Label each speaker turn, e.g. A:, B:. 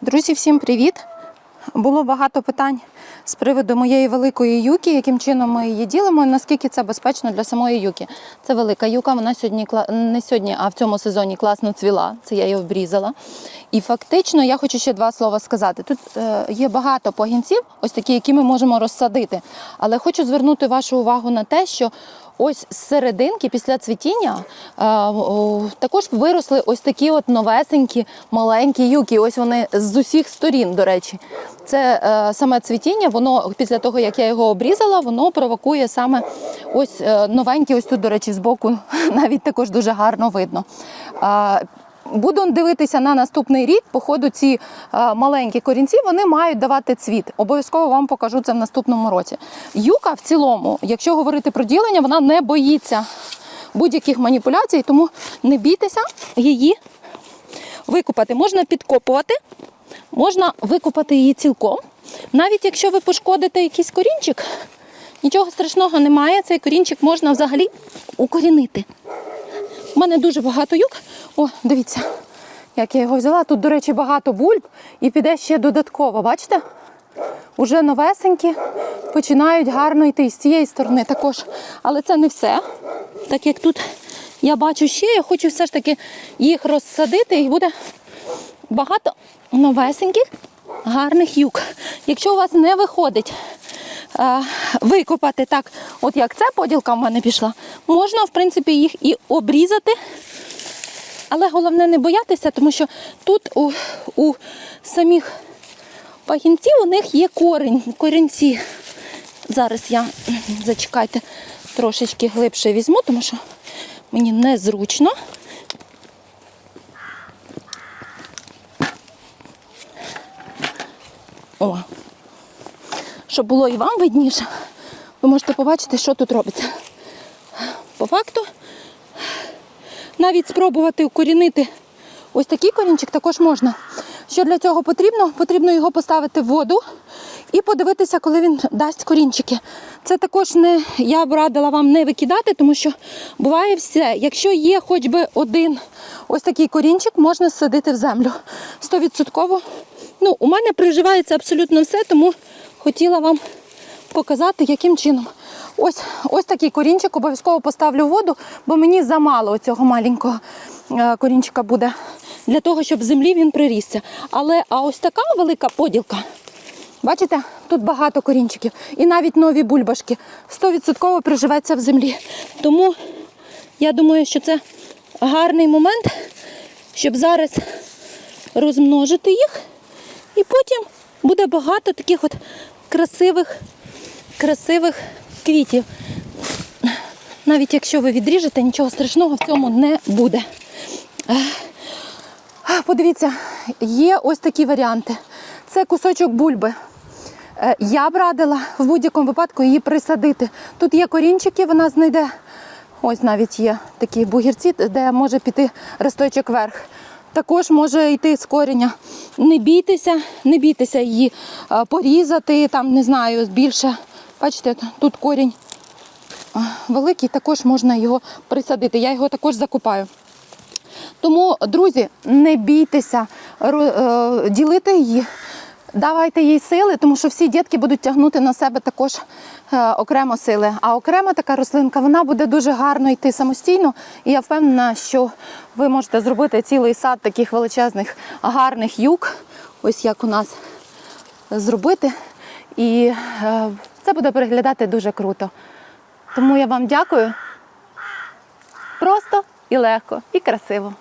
A: Друзі, всім привіт! Було багато питань з приводу моєї великої юки, яким чином ми її ділимо, і наскільки це безпечно для самої юки. Це велика юка, вона сьогодні не сьогодні, а в цьому сезоні класно цвіла. Це я її обрізала. І фактично я хочу ще два слова сказати. Тут е, є багато погінців, ось такі, які ми можемо розсадити. Але хочу звернути вашу увагу на те, що ось з серединки після цвітіння е, також виросли ось такі от новесенькі маленькі юки. Ось вони з усіх сторін, до речі. Це е, саме цвітіння, воно після того, як я його обрізала, воно провокує саме ось е, новенькі, ось тут, до речі, збоку навіть також дуже гарно видно. Буду дивитися на наступний рік. По ходу ці е, маленькі корінці вони мають давати цвіт. Обов'язково вам покажу це в наступному році. Юка в цілому, якщо говорити про ділення, вона не боїться будь-яких маніпуляцій, тому не бійтеся її викопати. Можна підкопувати, можна викопати її цілком. Навіть якщо ви пошкодите якийсь корінчик, нічого страшного немає. Цей корінчик можна взагалі укорінити. У мене дуже багато юк. О, дивіться, як я його взяла. Тут, до речі, багато бульб і піде ще додатково. Бачите? Уже новесенькі починають гарно йти з цієї сторони також. Але це не все. Так як тут я бачу ще, я хочу все ж таки їх розсадити, і буде багато новесеньких, гарних юк. Якщо у вас не виходить викопати так, от як ця поділка в мене пішла, можна, в принципі, їх і обрізати. Але головне не боятися, тому що тут у, у самих пагінців у них є корінь, корінці. Зараз я зачекайте, трошечки глибше візьму, тому що мені незручно. О, щоб було і вам видніше, ви можете побачити, що тут робиться. По факту, навіть спробувати укорінити ось такий корінчик також можна. Що для цього потрібно? Потрібно його поставити в воду і подивитися, коли він дасть корінчики. Це також не я б радила вам не викидати, тому що буває все. Якщо є хоч би один ось такий корінчик, можна садити в землю. Стовідсотково. Ну, у мене приживається абсолютно все, тому хотіла вам показати, яким чином. Ось ось такий корінчик обов'язково поставлю в воду, бо мені замало цього маленького е, корінчика буде для того, щоб в землі він прирісся. Але а ось така велика поділка. Бачите, тут багато корінчиків. І навіть нові бульбашки 100% приживеться в землі. Тому я думаю, що це гарний момент, щоб зараз розмножити їх. І потім буде багато таких от красивих, красивих квітів. Навіть якщо ви відріжете, нічого страшного в цьому не буде. Подивіться, є ось такі варіанти. Це кусочок бульби. Е, Я б радила в будь-якому випадку її присадити. Тут є корінчики, вона знайде. Ось навіть є такі бугірці, де може піти росточок вверх. Також може йти з коріння. Не бійтеся, не бійтеся її е, порізати, там не знаю, більше. Бачите, тут корінь великий, також можна його присадити. Я його також закупаю. Тому, друзі, не бійтеся е, ділити її, давайте їй сили, тому що всі дітки будуть тягнути на себе також е, окремо сили. А окрема така рослинка вона буде дуже гарно йти самостійно. І я впевнена, що ви можете зробити цілий сад таких величезних гарних юг, ось як у нас зробити. І е, це буде переглядати дуже круто. Тому я вам дякую. Просто і легко, і красиво.